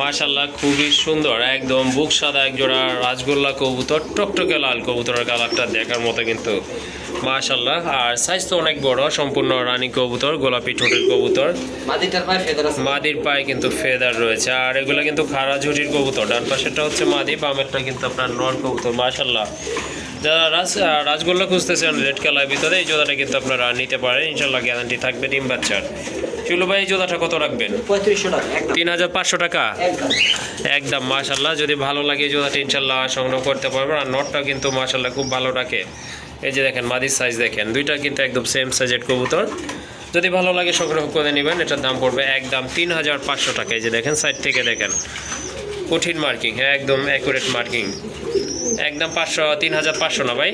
মাশাল্লাহ খুবই সুন্দর। একদম বুক সাদা এক জোড়া রাজগোল্লা কবুতর টকটকে লাল কবুতরের কালারটা দেখার মতো কিন্তু মাশাল্লাহ আর সাইজ তো অনেক বড় সম্পূর্ণ রানী কবুতর গোলাপি ঠোঁটের কবুতর। মাদির পায়ে কিন্তু ফেদার রয়েছে। আর এগুলো কিন্তু খাড়া ঝুটির কবুতর ডান পাশেরটা হচ্ছে মাদি বামেরটা কিন্তু আপনার নর কবুতর মাশাল্লাহ যারা রাজ রাজগোল্লা খুঁজতেছেন রেড কালার ভিতরে এই জোড়াটা কিন্তু আপনারা নিতে পারেন। ইনশাল্লাহ গ্যারান্টি থাকবে ডিম বাচ্চার। চুলু ভাই জোড়াটা কত রাখবেন? পঁয়ত্রিশশো টাকা তিন হাজার পাঁচশো টাকা? একদম। মাশাল্লাহ যদি ভালো লাগে জোড়াটা ইনশাল্লাহ সংগ্রহ করতে পারবেন। আর নটটাও কিন্তু মাশাল্লাহ খুব ভালো রাখে। এই যে দেখেন মাদির সাইজ দেখেন দুইটা কিন্তু একদম সেম সাইজের কবুতর। যদি ভালো লাগে সংগ্রহ করে নেবেন এটার দাম পড়বে একদম তিন হাজার পাঁচশো টাকা। এই যে দেখেন সাইড থেকে দেখেন কঠিন মার্কিং হ্যাঁ একদম অ্যাকুরেট মার্কিং একদম পাঁচশো তিন হাজার পাঁচশো না ভাই?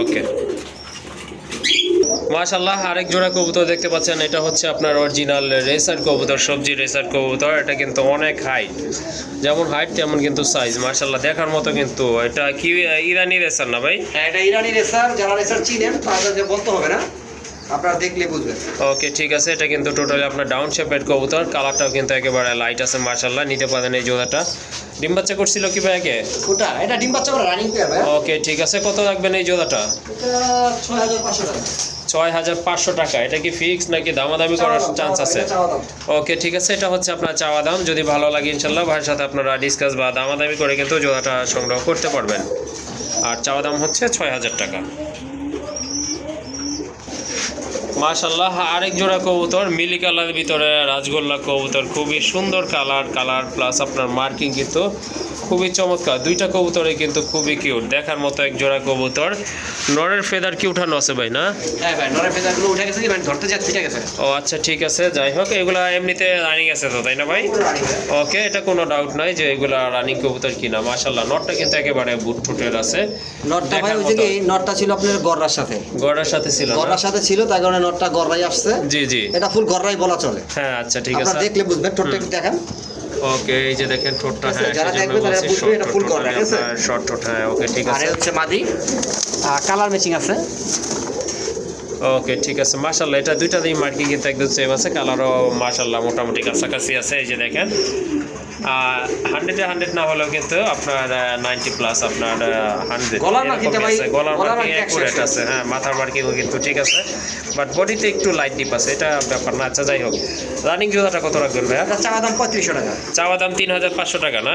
ওকে মাশাল্লাহ আরেক জোড়া কবুতর দেখতে পাচ্ছেন এটা হচ্ছে আপনার অরিজিনাল রেসার কবুতর সবজি রেসার কবুতর এটা কিন্তু অনেক হাইট যেমন হাইট তেমন কিন্তু সাইজ মাশাল্লাহ দেখার মতো কিন্তু এটা কি ইরানি রেসার না ভাই? হ্যাঁ এটা ইরানি রেসার যারা রেসার চিনেন তাদেরকে বলতে হবে না। আপনারা দেখলে বুঝবেন। ওকে ঠিক আছে এটা কিন্তু টোটালি আপনার ডাউন কবুতর কালারটাও কিন্তু একেবারে লাইট আছে মাশাল্লাহ নিতে পারেন এই জোড়াটা। ডিম বাচ্চা করছিল কি ভাই আগে? ওটা এটা ডিম বাচ্চা রানিং পেয়ার ভাই। ওকে ঠিক আছে কত রাখবেন এই জোড়াটা? ছয় হাজার পাঁচশো টাকা। ছয় হাজার পাঁচশো টাকা। এটা কি ফিক্স নাকি দামাদামি করার চান্স আছে। ওকে ঠিক আছে এটা হচ্ছে আপনার চাওয়া দাম। যদি ভালো লাগে ইনশাল্লাহ ভাইয়ের সাথে আপনারা ডিসকাস বা দামাদামি করে কিন্তু জোড়াটা সংগ্রহ করতে পারবেন। আর চাওয়া দাম হচ্ছে ছয় হাজার টাকা। মাশাল্লাহ আরেক জোড়া কবুতর মিলি কালারের ভিতরে রাজগোল্লা কবুতর। খুবই সুন্দর কালার কালার প্লাস আপনার মার্কিং কিন্তু খুবই চমৎকার। দুইটা কবুতরে কিন্তু খুবই কিউট দেখার মতো এক জোড়া কবুতর। নরের ফেদার কি উঠানো আছে ভাই না? হ্যাঁ ভাই নরের ফেদারগুলো উঠে গেছে মানে ধরতে যাচ্ছে ঠিক আছে? ও আচ্ছা ঠিক আছে যাই হোক এগুলা এমনিতে রানিং আছে তো তাই না ভাই? ওকে এটা কোনো ডাউট নাই যে এগুলা রানিং কবুতর কিনা মাশাল্লাহ নটটা কিন্তু একেবারে বুট ফুটের আছে। নটটা ভাই ওই যে নটটা ছিল আপনার গররার সাথে? গড়ার সাথে ছিল? গররার সাথে ছিল তার কারণে নটটা গররাই আসছে। জি জি। এটা ফুল গররাই বলা চলে। হ্যাঁ আচ্ছা ঠিক আছে। আপনারা দেখলে বুঝবেন ঠোঁটটা একটু দেখেন। ওকে এই যে দেখেন ঠোঁটটা হ্যাঁ যারা দেখবে তারা বুঝবে এটা ফুল full ঠিক আছে? শর্ট short ঠোঁট, হ্যাঁ ওকে ঠিক আছে। আর হচ্ছে মাদি। কালার ম্যাচিং আছে? ওকে ঠিক আছে। মাশাল্লাহ এটা দুইটা দিয়ে মার্কিং কিন্তু একদম সেম আছে। কালারও মাশাল্লাহ মোটামুটি কাছাকাছি আছে এই যে দেখেন। হান্ড্রেডে হান্ড্রেড না হলেও কিন্তু আপনার নাইনটি প্লাস আপনার হান্ড্রেড গলার মার্কিং অ্যাকুরেট আছে। হ্যাঁ মাথার মার্কিংও কিন্তু ঠিক আছে। বাট বডিতে একটু লাইট ডিপ আছে এটা ব্যাপার না। আচ্ছা যাই হোক। রানিং জোড়াটা কত রাখবেন ভাইয়া? চাওয়া দাম পঁয়ত্রিশশো টাকা। চাওয়া দাম তিন হাজার পাঁচশো টাকা না?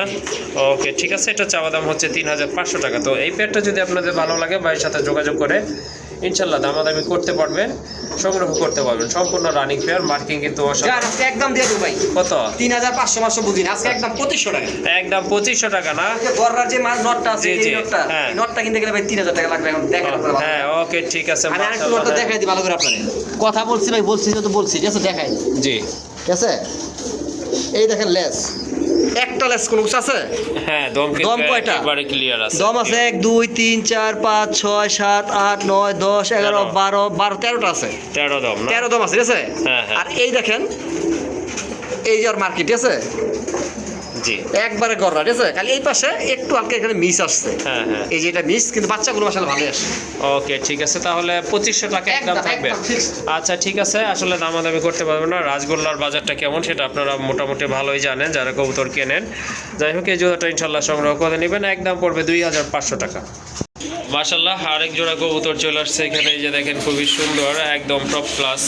ওকে ঠিক আছে এটা চাওয়া দাম হচ্ছে তিন হাজার পাঁচশো টাকা। তো এই পেয়ারটা যদি আপনাদের ভালো লাগে ভাইয়ের সাথে যোগাযোগ করে ইনশাল্লাহ দামাদামি করতে পারবেন সংগ্রহ করতে পারবেন। সম্পূর্ণ রানিং পেয়ার মার্কিং কিন্তু আজকে একদম দিয়ে দেবো ভাই। কত? তিন হাজার পাঁচশো পাঁচশো বুঝি না আজকে একদম পঁচিশশো টাকা। একদম পঁচিশশো টাকা না? যে গররার যে মাল নটটা আছে এই নটটা। এই নটটা কিনতে গেলে ভাই তিন হাজার টাকা লাগবে এখন দেখেন হ্যাঁ ওকে ঠিক আছে আমি আরেকটু নটটা হ্যাঁ। দেখাই দিই ভালো করে আপনাদের। কথা বলছি ভাই বলছি যত বলছি ঠিক আছে দেখাই। জি। ঠিক আছে? এই দেখেন লেস। একটা লেস কোনো কিছু আছে হ্যাঁ দম দম কয়টা? একবারে ক্লিয়ার আছে দম আছে এক দুই তিন চার পাঁচ ছয় সাত আট নয় দশ এগারো। বারো বারো তেরোটা আছে তেরো দম তেরো দম আছে ঠিক আছে হ্যাঁ, হ্যাঁ। আর এই দেখেন এই যে আর মার্কেট আছে জি। একবারে ঠিক আছে? খালি এই পাশে একটু হালকা এখানে মিস আসছে। হ্যাঁ হ্যাঁ। এই যে এটা মিস কিন্তু বাচ্চাগুলো আসলে ভালো আসে। ওকে ঠিক আছে। তাহলে পঁচিশশো টাকা একদম থাকবে। আচ্ছা ঠিক আছে। আসলে দামাদামি করতে না। রাজগোল্লার বাজারটা কেমন সেটা আপনারা মোটামুটি ভালোই জানেন যারা কবুতর কেনেন। যাই হোক এই জোড়াটা ইনশাল্লাহ সংগ্রহ করে নেবেন। একদম পড়বে দুই হাজার পাঁচশো টাকা। মাশাল্লাহ আরেক জোড়া কবুতর চলে আসছে এখানে। এই যে দেখেন খুবই সুন্দর একদম টপ ক্লাস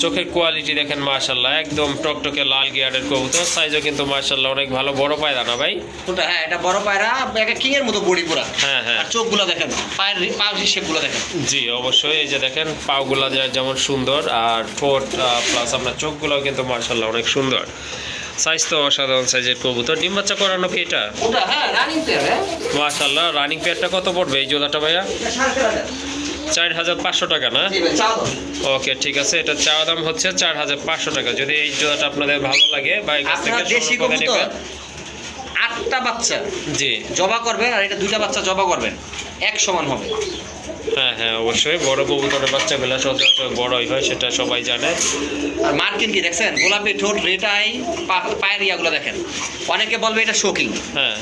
চোখের কোয়ালিটি দেখেন মাশাল্লাহ একদম টকটকে লাল গিয়ারের কবুতর সাইজও কিন্তু মাশাল্লাহ অনেক ভালো বড় পায়রা না ভাই? ওটা হ্যাঁ এটা বড় পায়রা একটা কিং এর মতো বডি পুরা। হ্যাঁ হ্যাঁ। আর চোখগুলো দেখেন পায়ের পায়ের শেপগুলো দেখেন। জি অবশ্যই এই যে দেখেন পাগুলা যে- যেমন সুন্দর আর ঠোঁট প্লাস আপনার চোখগুলোও কিন্তু মার্শাল্লাহ অনেক সুন্দর। সাইজ তো অসাধারণ সাইজের কবুতর। ডিম বাচ্চা করানো কি এটা? ওটা হ্যাঁ রানিং পেয়ার মার্শাল্লাহ রানিং পেয়ারটা কত পড়বে এই জোড়াটা ভাইয়া? চার হাজার। পাঁচশো টাকা না। ওকে ঠিক আছে। এটা চাওয়া দাম হচ্ছে চার হাজার পাঁচশো টাকা। যদি এই জোড়াটা আপনাদের ভালো লাগে বা আটটা বাচ্চা জি। জবা করবেন আর এটা দুইটা বাচ্চা জবা করবেন। এক সমান হবে। হ্যাঁ হ্যাঁ অবশ্যই। বড় কবুতরের বাচ্চাগুলো সচরাচর বড়ই হয় সেটা সবাই জানে। আর মার্কিন কি দেখছেন? গোলাপি ঠোঁট রেটাই পায়ের ইয়াগুলো দেখেন। অনেকে বলবে এটা শোকিং হ্যাঁ।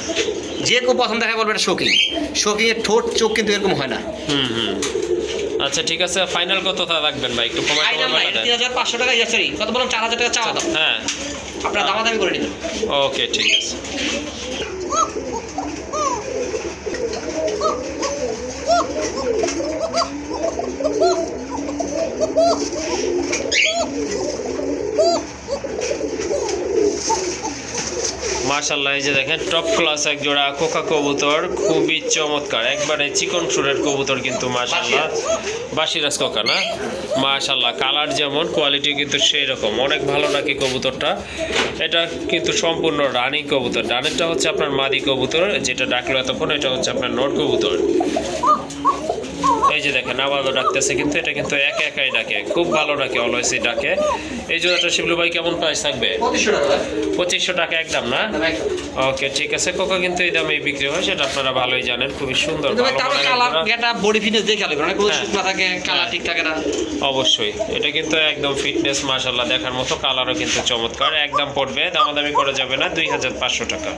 যে কেউ প্রথম দেখা বলবে এটা শোকিং শোকিং ঠোঁট চোখ কিন্তু এরকম হয় না। হুম হুম। আচ্ছা ঠিক আছে ফাইনাল কত টাকা রাখবেন ভাই? একটু কমাই। তিন হাজার পাঁচশো টাকা যাচ্ছে সরি কত বললাম চার হাজার টাকা চাওয়া দাও। হ্যাঁ। আপনারা দামাদামি করে নিন। ওকে ঠিক আছে। মার্শাল্লাহ এই যে দেখেন টপ ক্লাস এক জোড়া কোকা কবুতর খুবই চমৎকার। একবারে চিকন সুরের কবুতর কিন্তু মার্শাল্লাহ বাসিরাজ। কোকা না? মার্শাল্লাহ কালার যেমন কোয়ালিটি কিন্তু সেই রকম অনেক ভালো নাকি কবুতরটা? এটা কিন্তু সম্পূর্ণ রানিং কবুতর। ডানেরটা হচ্ছে আপনার মাদি কবুতর যেটা ডাকলো এতক্ষণ এটা হচ্ছে আপনার নট কবুতর। এই যে দেখেন আবারও ডাকতেছে কিন্তু এটা কিন্তু একা একাই ডাকে খুব ভালো ডাকে অলওয়েজই ডাকে। এই জোড়াটা শিবলু ভাই কেমন প্রাইস থাকবে? পঁচিশশো টাকা। একদম না? ওকে ঠিক আছে কোকা কিন্তু এই দামে বিক্রি হয় সেটা আপনারা ভালোই জানেন খুবই সুন্দর ভালো কালার গেটা বডি ফিটনেস দেখে হ্যাঁ। থাকে কালার ঠিক থাকে না। অবশ্যই এটা কিন্তু একদম ফিটনেস মাশাল্লাহ দেখার মতো কালারও কিন্তু চমৎকার একদম পড়বে দামাদামি করা যাবে না দুই হাজার পাঁচশো টাকা।